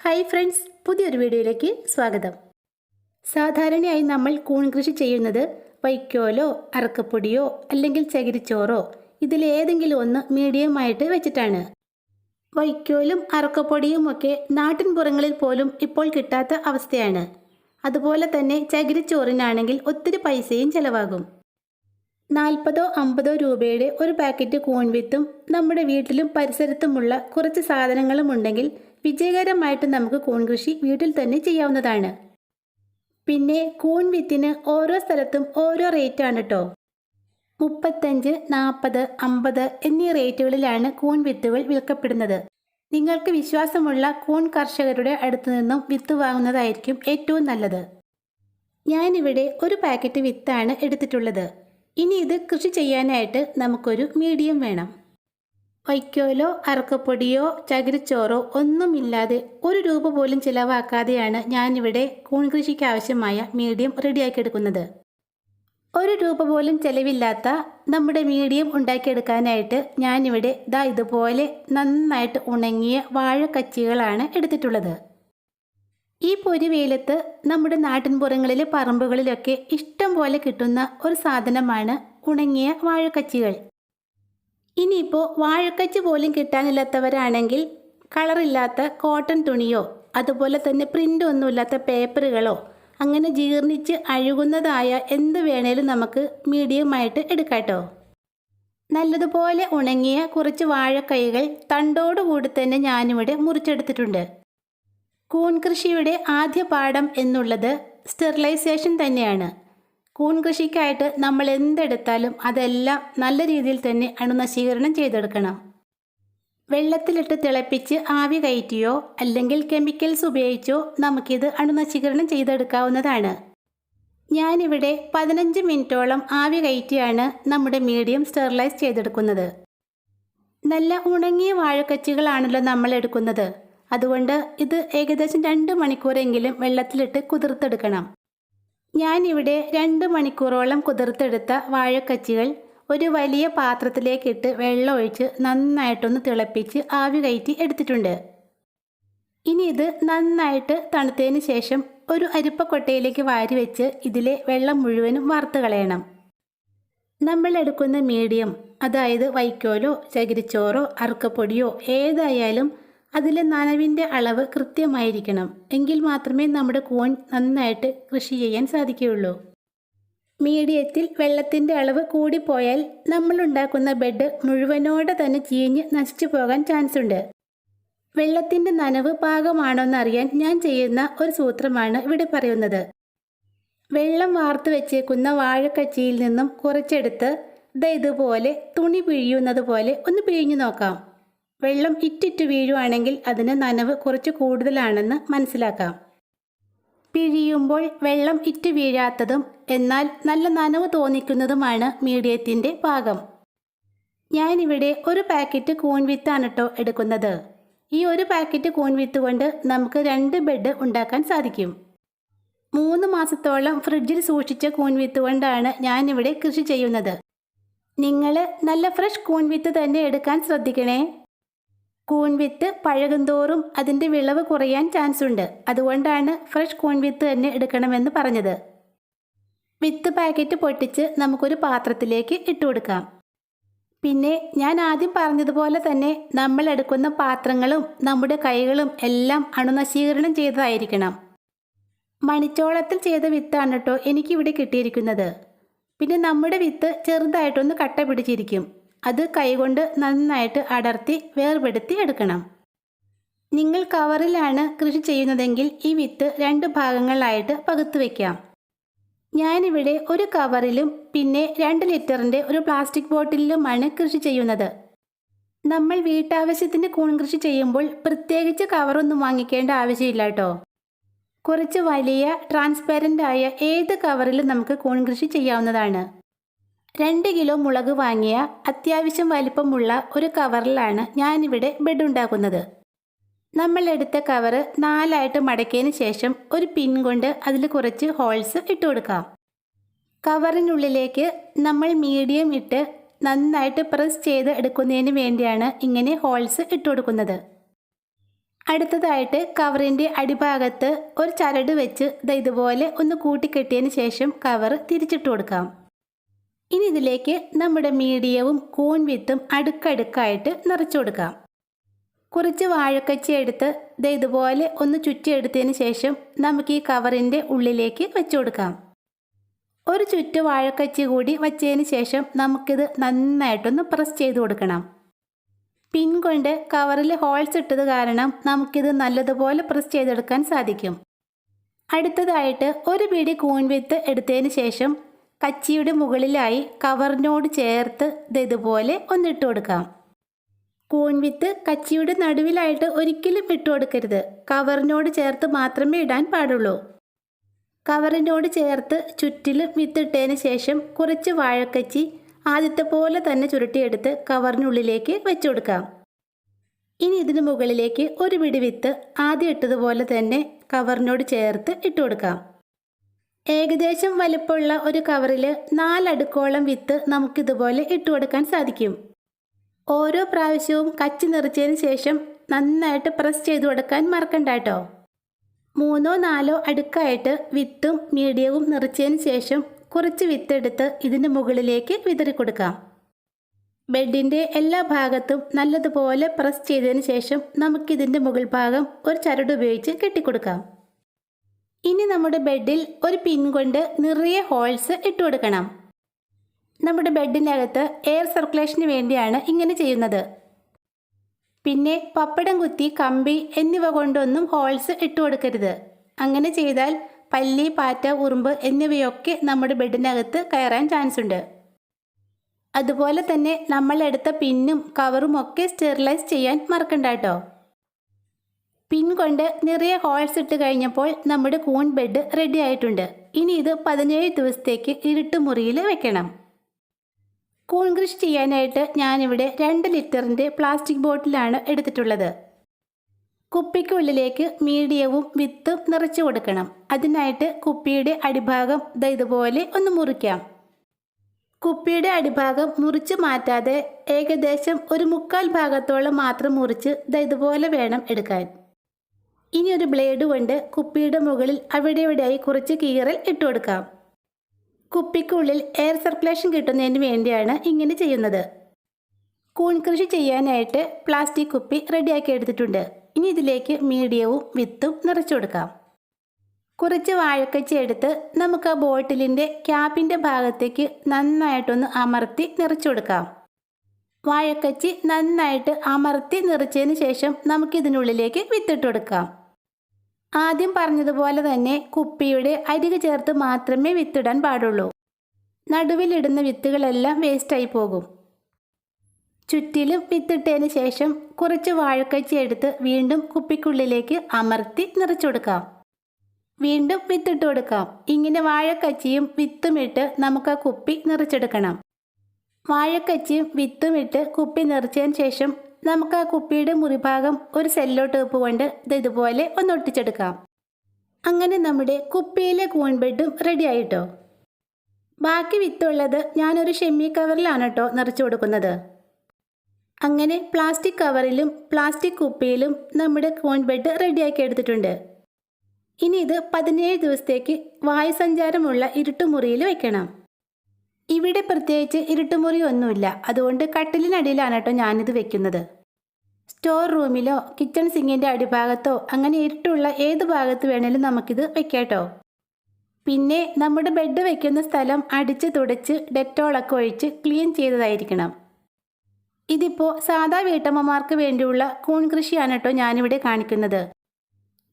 Hi friends പുതിയൊരു വീഡിയോയിലേക്ക് സ്വാഗതം. സാധാരണയായി നമ്മൾ കൂൺ കൃഷി ചെയ്യുന്നത് വൈക്കോലോ അറക്കപ്പൊടിയോ അല്ലെങ്കിൽ ചകിരിച്ചോറോ ഇതിലേതെങ്കിലും ഒന്ന് മീഡിയം ആയിട്ട് വെച്ചിട്ടാണ്. വൈക്കോലും അറക്കപ്പൊടിയും ഒക്കെ നാട്ടിൻപുറങ്ങളിൽ പോലും ഇപ്പോൾ കിട്ടാത്ത അവസ്ഥയാണ്. അതുപോലെ തന്നെ ചകിരിച്ചോറിനാണെങ്കിൽ ഒത്തിരി പൈസയും ചിലവാകും. നാൽപ്പതോ അമ്പതോ രൂപയുടെ ഒരു പാക്കറ്റ് കൂൺവിത്തും നമ്മുടെ വീട്ടിലും പരിസരത്തുമുള്ള കുറച്ച് സാധനങ്ങളും ഉണ്ടെങ്കിൽ വിജയകരമായിട്ട് നമുക്ക് കൂൺ കൃഷി വീട്ടിൽ തന്നെ ചെയ്യാവുന്നതാണ്. പിന്നെ കൂൺ വിത്തിന് ഓരോ സ്ഥലത്തും ഓരോ റേറ്റ് ആണ് കേട്ടോ മുപ്പത്തഞ്ച് നാൽപ്പത് അമ്പത് എന്നീ റേറ്റുകളിലാണ് കൂൺ വിത്തുകൾ വിൽക്കപ്പെടുന്നത്. നിങ്ങൾക്ക് വിശ്വാസമുള്ള കൂൺ കർഷകരുടെ അടുത്തു നിന്നും വിത്ത് വാങ്ങുന്നതായിരിക്കും ഏറ്റവും നല്ലത്. ഞാനിവിടെ ഒരു പാക്കറ്റ് വിത്താണ് എടുത്തിട്ടുള്ളത്. ഇനി ഇത് കൃഷി ചെയ്യാനായിട്ട് നമുക്കൊരു മീഡിയം വേണം. വൈക്കോലോ അറക്കപ്പൊടിയോ ചകിരിച്ചോറോ ഒന്നുമില്ലാതെ ഒരു രൂപ പോലും ചിലവാക്കാതെയാണ് ഞാനിവിടെ കൂൺ കൃഷിക്ക് ആവശ്യമായ മീഡിയം റെഡിയാക്കിയെടുക്കുന്നത്. ഒരു രൂപ പോലും ചെലവില്ലാത്ത നമ്മുടെ മീഡിയം ഉണ്ടാക്കിയെടുക്കാനായിട്ട് ഞാനിവിടെ ദാ ഇതുപോലെ നന്നായിട്ട് ഉണങ്ങിയ വാഴക്കച്ചികളാണ് എടുത്തിട്ടുള്ളത്. ഈ പൊരി വെയിലത്ത് നമ്മുടെ നാട്ടിൻപുറങ്ങളിലെ പറമ്പുകളിലൊക്കെ ഇഷ്ടം പോലെ കിട്ടുന്ന ഒരു സാധനമാണ് ഉണങ്ങിയ വാഴക്കച്ചികൾ. ഇനിയിപ്പോൾ വാഴക്കച്ച് പോലും കിട്ടാനില്ലാത്തവരാണെങ്കിൽ കളറില്ലാത്ത കോട്ടൺ തുണിയോ അതുപോലെ തന്നെ പ്രിന്റ് ഒന്നുമില്ലാത്ത പേപ്പറുകളോ അങ്ങനെ ജീർണിച്ച് അഴുകുന്നതായ എന്ത് വേണേലും നമുക്ക് മീഡിയമായിട്ട് എടുക്കാട്ടോ. നല്ലതുപോലെ ഉണങ്ങിയ കുറച്ച് വാഴക്കൈകൾ തണ്ടോടുകൂടി തന്നെ ഞാനിവിടെ മുറിച്ചെടുത്തിട്ടുണ്ട്. കൂൺ കൃഷിയുടെ ആദ്യ പാഠം എന്നുള്ളത് സ്റ്റെറിലൈസേഷൻ തന്നെയാണ്. കൂൺ കൃഷിക്കായിട്ട് നമ്മൾ എന്തെടുത്താലും അതെല്ലാം നല്ല രീതിയിൽ തന്നെ അണുനശീകരണം ചെയ്തെടുക്കണം. വെള്ളത്തിലിട്ട് തിളപ്പിച്ച് ആവി കയറ്റിയോ അല്ലെങ്കിൽ കെമിക്കൽസ് ഉപയോഗിച്ചോ നമുക്കിത് അണുനശീകരണം ചെയ്തെടുക്കാവുന്നതാണ്. ഞാനിവിടെ പതിനഞ്ച് മിനിറ്റോളം ആവി കയറ്റിയാണ് നമ്മുടെ മീഡിയം സ്റ്റെറിലൈസ് ചെയ്തെടുക്കുന്നത്. നല്ല ഉണങ്ങിയ വാഴക്കച്ചികളാണല്ലോ നമ്മൾ എടുക്കുന്നത്. അതുകൊണ്ട് ഇത് ഏകദേശം രണ്ട് മണിക്കൂറെങ്കിലും വെള്ളത്തിലിട്ട് കുതിർത്തെടുക്കണം. ഞാനിവിടെ രണ്ട് മണിക്കൂറോളം കുതിർത്തെടുത്ത വാഴക്കച്ചികൾ ഒരു വലിയ പാത്രത്തിലേക്കിട്ട് വെള്ളം ഒഴിച്ച് നന്നായിട്ടൊന്ന് തിളപ്പിച്ച് ആവി കയറ്റി എടുത്തിട്ടുണ്ട്. ഇനി ഇത് നന്നായിട്ട് തണുത്തതിന് ശേഷം ഒരു അരിപ്പക്കൊട്ടയിലേക്ക് വാരി വെച്ച് ഇതിലെ വെള്ളം മുഴുവനും വാർത്ത് കളയണം. നമ്മൾ എടുക്കുന്ന മീഡിയം അതായത് വൈക്കോലോ ചകിരിച്ചോറോ അറുക്കപ്പൊടിയോ ഏതായാലും അതിലെ നനവിന്റെ അളവ് കൃത്യമായിരിക്കണം. എങ്കിൽ മാത്രമേ നമ്മുടെ കോൺ നന്നായിട്ട് കൃഷി ചെയ്യാൻ സാധിക്കുകയുള്ളൂ. മീഡിയത്തിൽ വെള്ളത്തിന്റെ അളവ് കൂടിപ്പോയാൽ നമ്മൾ ഉണ്ടാക്കുന്ന ബെഡ് മുഴുവനോടെ തന്നെ ചീഞ്ഞ് നശിച്ചു പോകാൻ ചാൻസ് ഉണ്ട് വെള്ളത്തിന്റെ നനവ് പാകമാണോ എന്നറിയാൻ ഞാൻ ചെയ്യുന്ന ഒരു സൂത്രമാണ് ഇവിടെ പറയുന്നത്. വെള്ളം വാർത്ത് വെച്ചേക്കുന്ന വാഴക്കച്ചിയിൽ നിന്നും കുറച്ചെടുത്ത് ഇതുപോലെ തുണി പിഴിയുന്നത് പോലെ ഒന്ന് പിഴിഞ്ഞു നോക്കാം. വെള്ളം ഇറ്റിറ്റ് വീഴുവാണെങ്കിൽ അതിന് നനവ് കുറച്ച് കൂടുതലാണെന്ന് മനസ്സിലാക്കാം. പിഴിയുമ്പോൾ വെള്ളം ഇറ്റ് വീഴാത്തതും എന്നാൽ നല്ല നനവ് തോന്നിക്കുന്നതുമാണ് മീഡിയത്തിന്റെ പാകം ഞാനിവിടെ ഒരു പാക്കറ്റ് കൂൺ വിത്താണ് കേട്ടോ എടുക്കുന്നത്. ഈ ഒരു പാക്കറ്റ് കൂൺ വിത്ത് കൊണ്ട് നമുക്ക് രണ്ട് ബെഡ് ഉണ്ടാക്കാൻ സാധിക്കും. മൂന്ന് മാസത്തോളം ഫ്രിഡ്ജിൽ സൂക്ഷിച്ച കൂൺ വിത്ത് കൊണ്ടാണ് ഞാനിവിടെ കൃഷി ചെയ്യുന്നത്. നിങ്ങൾ നല്ല ഫ്രഷ് കൂൺ വിത്ത് തന്നെ എടുക്കാൻ ശ്രദ്ധിക്കണേ. കൂൺ വിത്ത് പഴകുന്തോറും അതിന്റെ വിളവ് കുറയാൻ ചാൻസ് ഉണ്ട്. അതുകൊണ്ടാണ് ഫ്രഷ് കൂൺ വിത്ത് തന്നെ എടുക്കണമെന്ന് പറഞ്ഞത്. വിത്ത് പാക്കറ്റ് പൊട്ടിച്ച് നമുക്കൊരു പാത്രത്തിലേക്ക് ഇട്ട് കൊടുക്കാം. പിന്നെ ഞാൻ ആദ്യം പറഞ്ഞതുപോലെ തന്നെ നമ്മൾ എടുക്കുന്ന പാത്രങ്ങളും നമ്മുടെ കൈകളും എല്ലാം അണുനശീകരണം ചെയ്തതായിരിക്കണം. മണിച്ചോളത്തിൽ ചെയ്ത വിത്താണ് കേട്ടോ എനിക്കിവിടെ കിട്ടിയിരിക്കുന്നത്. പിന്നെ നമ്മുടെ വിത്ത് ചെറുതായിട്ടൊന്ന് കട്ട പിടിച്ചിരിക്കും. അത് കൈകൊണ്ട് നന്നായിട്ട് അടർത്തി വേർപെടുത്തി എടുക്കണം. നിങ്ങൾ കവറിലാണ് കൃഷി ചെയ്യുന്നതെങ്കിൽ ഈ വിത്ത് രണ്ട് ഭാഗങ്ങളായിട്ട് പകുത്തു വയ്ക്കാം ഞാനിവിടെ ഒരു കവറിലും പിന്നെ രണ്ട് ലിറ്ററിന്റെ ഒരു പ്ലാസ്റ്റിക് ബോട്ടിലിലുമാണ് കൃഷി ചെയ്യുന്നത്. നമ്മൾ വീട്ടാവശ്യത്തിന് കൂൺ കൃഷി ചെയ്യുമ്പോൾ പ്രത്യേകിച്ച് കവറൊന്നും വാങ്ങിക്കേണ്ട ആവശ്യമില്ല കേട്ടോ. കുറച്ച് വലിയ ട്രാൻസ്പെറന്റ് ആയ ഏത് കവറിലും നമുക്ക് കൂൺ കൃഷി ചെയ്യാവുന്നതാണ്. രണ്ട് കിലോ മുളക് വാങ്ങിയ അത്യാവശ്യം വലിപ്പമുള്ള ഒരു കവറിലാണ് ഞാനിവിടെ ബെഡ് ഉണ്ടാക്കുന്നത്. നമ്മൾ എടുത്ത കവറ് നാലായിട്ട് മടക്കിയതിന് ശേഷം ഒരു പിൻ കൊണ്ട് അതിൽ കുറച്ച് ഹോൾസ് ഇട്ട് കൊടുക്കാം. കവറിനുള്ളിലേക്ക് നമ്മൾ മീഡിയം ഇട്ട് നന്നായിട്ട് പ്രസ് ചെയ്ത് എടുക്കുന്നതിന് വേണ്ടിയാണ് ഇങ്ങനെ ഹോൾസ് ഇട്ട് കൊടുക്കുന്നത്. അടുത്തതായിട്ട് കവറിന്റെ അടിഭാഗത്ത് ഒരു ചരട് വെച്ച് ഇതുപോലെ ഒന്ന് കൂട്ടിക്കെട്ടിയതിന് ശേഷം കവർ തിരിച്ചിട്ട് കൊടുക്കാം. ഇനി ഇതിലേക്ക് നമ്മുടെ മീഡിയവും കൂൺ വിത്തും അടുക്കടുക്കായിട്ട് നിറച്ചു കൊടുക്കാം. കുറച്ച് വാഴക്കച്ചി എടുത്ത് ഇത് ഇതുപോലെ ഒന്ന് ചുറ്റിയെടുത്തതിന് ശേഷം നമുക്ക് ഈ കവറിന്റെ ഉള്ളിലേക്ക് വെച്ചു കൊടുക്കാം. ഒരു ചുറ്റ് വാഴക്കച്ചി കൂടി വച്ചതിന് ശേഷം നമുക്കിത് നന്നായിട്ടൊന്ന് പ്രസ് ചെയ്ത് കൊടുക്കണം. പിൻ കൊണ്ട് കവറിൽ ഹോൾസ് ഇട്ടത് കാരണം നമുക്കിത് നല്ലതുപോലെ പ്രസ് ചെയ്തെടുക്കാൻ സാധിക്കും. അടുത്തതായിട്ട് ഒരു പിടി കൂൺ വിത്ത് എടുത്തതിന് ശേഷം കച്ചിയുടെ മുകളിലായി കവറിനോട് ചേർത്ത് ഇത് ഇതുപോലെ ഒന്നിട്ട് കൊടുക്കാം. കൂൺ വിത്ത് കച്ചിയുടെ നടുവിലായിട്ട് ഒരിക്കലും ഇട്ട് കൊടുക്കരുത്. കവറിനോട് ചേർത്ത് മാത്രമേ ഇടാൻ പാടുള്ളൂ. കവറിനോട് ചേർത്ത് ചുറ്റിലും വിത്തിട്ടതിന് ശേഷം കുറച്ച് വാഴക്കച്ചി ആദ്യത്തെ പോലെ തന്നെ ചുരുട്ടിയെടുത്ത് കവറിനുള്ളിലേക്ക് വെച്ചു കൊടുക്കാം. ഇനി ഇതിന് മുകളിലേക്ക് ഒരു പിടി വിത്ത് ആദ്യം ഇട്ടതുപോലെ തന്നെ കവറിനോട് ചേർത്ത് ഇട്ട് കൊടുക്കാം. ഏകദേശം വലുപ്പമുള്ള ഒരു കവറിൽ നാലടുക്കോളം വിത്ത് നമുക്കിതുപോലെ ഇട്ടുകൊടുക്കാൻ സാധിക്കും. ഓരോ പ്രാവശ്യവും കച്ചി നിറച്ചതിന് ശേഷം നന്നായിട്ട് പ്രസ് ചെയ്തു കൊടുക്കാൻ മറക്കണ്ട കേട്ടോ മൂന്നോ നാലോ അടുക്കായിട്ട് വിത്തും മീഡിയവും നിറച്ചതിന് ശേഷം കുറച്ച് വിത്തെടുത്ത് ഇതിന് മുകളിലേക്ക് വിതറി കൊടുക്കാം. ബെഡിന്റെ എല്ലാ ഭാഗത്തും നല്ലതുപോലെ പ്രസ് ചെയ്തതിന് ശേഷം നമുക്കിതിന്റെ മുകൾ ഭാഗം ഒരു ചരട് ഉപയോഗിച്ച് കെട്ടിക്കൊടുക്കാം. ഇനി നമ്മുടെ ബെഡിൽ ഒരു പിൻ കൊണ്ട് നിറയെ ഹോൾസ് ഇട്ട് കൊടുക്കണം. നമ്മുടെ ബെഡിനകത്ത് എയർ സർക്കുലേഷന് വേണ്ടിയാണ് ഇങ്ങനെ ചെയ്യുന്നത്. പിന്നെ പപ്പടം കുത്തി കമ്പി എന്നിവ കൊണ്ടൊന്നും ഹോൾസ് ഇട്ട് കൊടുക്കരുത്. അങ്ങനെ ചെയ്താൽ പല്ലി പാറ്റ ഉറുമ്പ് എന്നിവയൊക്കെ നമ്മുടെ ബെഡിനകത്ത് കയറാൻ ചാൻസ് ഉണ്ട് അതുപോലെ തന്നെ നമ്മളെടുത്ത പിന്നും കവറും ഒക്കെ സ്റ്റെറിലൈസ് ചെയ്യാൻ മറക്കണ്ട കേട്ടോ. പിൻ കൊണ്ട് നിറയെ ഹോൾസ് ഇട്ട് കഴിഞ്ഞപ്പോൾ നമ്മുടെ കൂൺ ബെഡ് റെഡി ആയിട്ടുണ്ട്. ഇനി ഇത് പതിനേഴ് ദിവസത്തേക്ക് ഇരുട്ട് മുറിയിൽ വെക്കണം. കൂൺ കൃഷി ചെയ്യാനായിട്ട് ഞാനിവിടെ രണ്ട് ലിറ്ററിന്റെ പ്ലാസ്റ്റിക് ബോട്ടിലാണ് എടുത്തിട്ടുള്ളത്. കുപ്പിക്കുള്ളിലേക്ക് മീഡിയവും വിത്തും നിറച്ചു കൊടുക്കണം. അതിനായിട്ട് കുപ്പിയുടെ അടിഭാഗം ഇതുപോലെ ഒന്ന് മുറിക്കാം. കുപ്പിയുടെ അടിഭാഗം മുറിച്ച് മാറ്റാതെ ഏകദേശം ഒരു മുക്കാൽ ഭാഗത്തോളം മാത്രം മുറിച്ച് ഇതുപോലെ വേണം എടുക്കാൻ. ഇനി ഒരു ബ്ലേഡ് കൊണ്ട് കുപ്പിയുടെ മുകളിൽ അവിടെ ഇവിടെയായി കുറച്ച് കീറൽ ഇട്ട് കൊടുക്കാം. കുപ്പിക്കുള്ളിൽ എയർ സർക്കുലേഷൻ കിട്ടുന്നതിന് വേണ്ടിയാണ് ഇങ്ങനെ ചെയ്യുന്നത്. കൂൺ കൃഷി ചെയ്യാനായിട്ട് പ്ലാസ്റ്റിക് കുപ്പി റെഡിയാക്കി എടുത്തിട്ടുണ്ട്. ഇനി ഇതിലേക്ക് മീഡിയവും വിത്തും നിറച്ചു കൊടുക്കാം. കുറച്ച് വാഴക്കച്ചി എടുത്ത് നമുക്ക് ആ ബോട്ടിലിന്റെ ക്യാപ്പിന്റെ ഭാഗത്തേക്ക് നന്നായിട്ടൊന്ന് അമർത്തി നിറച്ചു കൊടുക്കാം. വാഴക്കച്ചി നന്നായിട്ട് അമർത്തി നിറച്ചതിന് ശേഷം നമുക്കിതിനുള്ളിലേക്ക് വിത്തിട്ട് കൊടുക്കാം. ആദ്യം പറഞ്ഞതുപോലെ തന്നെ കുപ്പിയുടെ അരികെ ചേർത്ത് മാത്രമേ വിത്തിടാൻ പാടുള്ളൂ. നടുവിലിടുന്ന വിത്തുകളെല്ലാം വേസ്റ്റായി പോകും. ചുറ്റിലും വിത്തിട്ടതിന് ശേഷം കുറച്ച് വാഴക്കച്ചി എടുത്ത് വീണ്ടും കുപ്പിക്കുള്ളിലേക്ക് അമർത്തി നിറച്ചുകൊടുക്കാം വീണ്ടും വിത്തിട്ട് കൊടുക്കാം. ഇങ്ങനെ വാഴക്കച്ചിയും വിത്തും ഇട്ട് നമുക്ക് ആ കുപ്പി നിറച്ചെടുക്കണം. വാഴക്കച്ചിയും വിത്തും ഇട്ട് കുപ്പി നിറച്ചതിന് ശേഷം നമുക്ക് ആ കുപ്പിയുടെ മുറിഭാഗം ഒരു സെല്ലോ ടേപ്പ് കൊണ്ട് ഇത് ഇതുപോലെ ഒന്ന് ഒട്ടിച്ചെടുക്കാം. അങ്ങനെ നമ്മുടെ കുപ്പിയിലെ കൂൺ ബെഡും റെഡി ആയിട്ടോ. ബാക്കി വിത്തുള്ളത് ഞാനൊരു ഷെമ്മി കവറിലാണ് കേട്ടോ നിറച്ചു കൊടുക്കുന്നത്. അങ്ങനെ പ്ലാസ്റ്റിക് കവറിലും പ്ലാസ്റ്റിക് കുപ്പിയിലും നമ്മുടെ കൂൺ ബെഡ് റെഡിയാക്കി എടുത്തിട്ടുണ്ട്. ഇനി ഇത് പതിനേഴ് ദിവസത്തേക്ക് വായുസഞ്ചാരമുള്ള ഇരുട്ടുമുറിയിൽ വെക്കണം. ഇവിടെ പ്രത്യേകിച്ച് ഇരുട്ടുമുറി ഒന്നുമില്ല അതുകൊണ്ട് കട്ടിലിനടിയിലാണ് കേട്ടോ ഞാനിത് വെക്കുന്നത്. സ്റ്റോർ റൂമിലോ കിച്ചൺ സിങ്ങിന്റെ അടിഭാഗത്തോ അങ്ങനെ ഇരുട്ടുള്ള ഏത് ഭാഗത്ത് വേണേലും നമുക്കിത് വെക്കാട്ടോ പിന്നെ നമ്മുടെ ബെഡ് വെക്കുന്ന സ്ഥലം അടിച്ച് തുടച്ച് ഡെറ്റോളൊക്കെ ഒഴിച്ച് ക്ലീൻ ചെയ്തതായിരിക്കണം. ഇതിപ്പോൾ സാധാ വീട്ടമ്മമാർക്ക് വേണ്ടിയുള്ള കൂൺ കൃഷിയാണ് കേട്ടോ ഞാനിവിടെ കാണിക്കുന്നത്.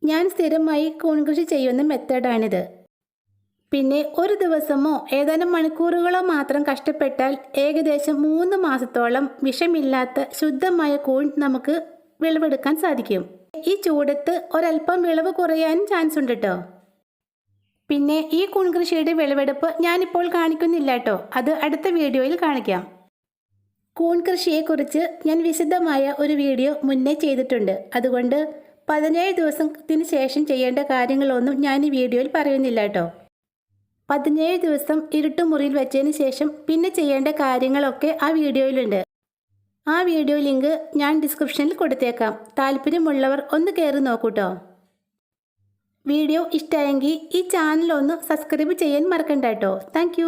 ഞാൻ സ്ഥിരമായി കൂൺ കൃഷി ചെയ്യുന്ന മെത്തേഡാണിത്. പിന്നെ ഒരു ദിവസമോ ഏതാനും മണിക്കൂറുകളോ മാത്രം കഷ്ടപ്പെട്ടാൽ ഏകദേശം മൂന്ന് മാസത്തോളം വിഷമില്ലാത്ത ശുദ്ധമായ കൂൺ നമുക്ക് വിളവെടുക്കാൻ സാധിക്കും. ഈ ചൂടത്ത് ഒരല്പം വിളവ് കുറയാനും ചാൻസ് ഉണ്ട് കേട്ടോ പിന്നെ ഈ കൂൺ കൃഷിയുടെ വിളവെടുപ്പ് ഞാനിപ്പോൾ കാണിക്കുന്നില്ല കേട്ടോ അത് അടുത്ത വീഡിയോയിൽ കാണിക്കാം. കൂൺ കൃഷിയെക്കുറിച്ച് ഞാൻ വിശദമായ ഒരു വീഡിയോ മുന്നേ ചെയ്തിട്ടുണ്ട്. അതുകൊണ്ട് പതിനേഴ് ദിവസത്തിന് ശേഷം ചെയ്യേണ്ട കാര്യങ്ങളൊന്നും ഞാൻ ഈ വീഡിയോയിൽ പറയുന്നില്ല കേട്ടോ പതിനേഴ് ദിവസം ഇരുട്ടുമുറിയിൽ വെച്ചതിന് ശേഷം പിന്നെ ചെയ്യേണ്ട കാര്യങ്ങളൊക്കെ ആ വീഡിയോയിലുണ്ട്. ആ വീഡിയോ ലിങ്ക് ഞാൻ ഡിസ്ക്രിപ്ഷനിൽ കൊടുത്തേക്കാം. താല്പര്യമുള്ളവർ ഒന്ന് കയറി നോക്കൂട്ടോ. വീഡിയോ ഇഷ്ടമായെങ്കിൽ ഈ ചാനൽ ഒന്ന് സബ്സ്ക്രൈബ് ചെയ്യാൻ മറക്കണ്ട കേട്ടോ. താങ്ക്